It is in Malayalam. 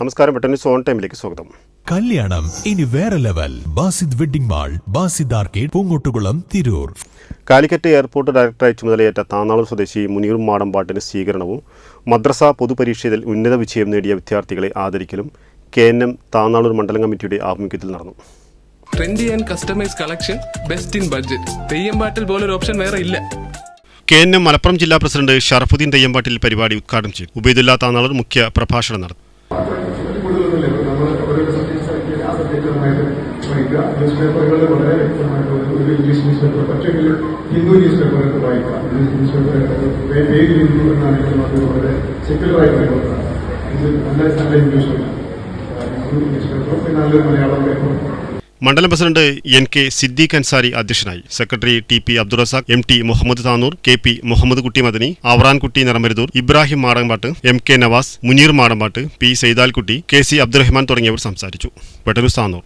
നമസ്കാരം പെട്ടെന്ന് സോൺ ടൈമിലേക്ക് സ്വാഗതം. കല്യാണം ഇനി വേറെ level. Basid wedding mall Basid arcade Poongottukulam Tirur. Calicut airport ഡയറക്ടറായി ചുമതലയേറ്റ താന്നാളൂർ സ്വദേശി മുനീർ മാടമ്പാട്ടിന് സ്വീകരണവും മദ്രസ പൊതുപരീക്ഷയിൽ ഉന്നത വിജയം നേടിയ വിദ്യാർത്ഥികളെ ആദരിക്കലും കെ എൻ എം താന്നാളൂർ മണ്ഡലം കമ്മിറ്റിയുടെ ആഭിമുഖ്യത്തിൽ നടന്നു. Trendy and customise collection best in budget തെയ്യമ്പാട്ടിൽ പോലൊരു ഓപ്ഷൻ വേറെ ഇല്ല. കെ എൻ എം മലപ്പുറം ജില്ലാ പ്രസിഡന്റ് ഷറഫുദ്ദീൻ തെയ്യമ്പാട്ടിൽ പരിപാടി ഉദ്ഘാടനം ചെയ്തു. ഉബൈദുല്ല താന്നാളൂർ മുഖ്യ പ്രഭാഷണം നടത്തി. സബ്ജക്റ്റുമായിട്ട് വായിക്കുക. ന്യൂസ് പേപ്പറുകൾ വളരെ വ്യക്തമായിട്ട് ഒരു ഇംഗ്ലീഷ് ന്യൂസ് പേപ്പർ പറ്റുമെങ്കിൽ ഹിന്ദു ന്യൂസ് പേപ്പറൊക്കെ വായിക്കുക ഇംഗ്ലീഷ് ന്യൂസ് പേപ്പർ പേര് ഹിന്ദു എന്നാണെങ്കിലും അത് വളരെ സെക്യുലറായി പേപ്പറാണ് ഇത് നല്ല നല്ല ഇംഗ്ലീഷ് ന്യൂസ് പേപ്പറും പിന്നെ നല്ലൊരു മലയാളം പേപ്പറും മണ്ഡലം president N K Siddique Ansari അധ്യക്ഷനായി. Secretary T P Abdurazak M T Muhammad Tanur K P Muhammad Kutty Madani Avarankutty Niramaruthur Ibrahim Madampattu M K Navas Muneer Madampattu P Saithalkutty K C Abdurahman തുടങ്ങിയവർ സംസാരിച്ചു. വെട്ടനൂസ് താനൂർ.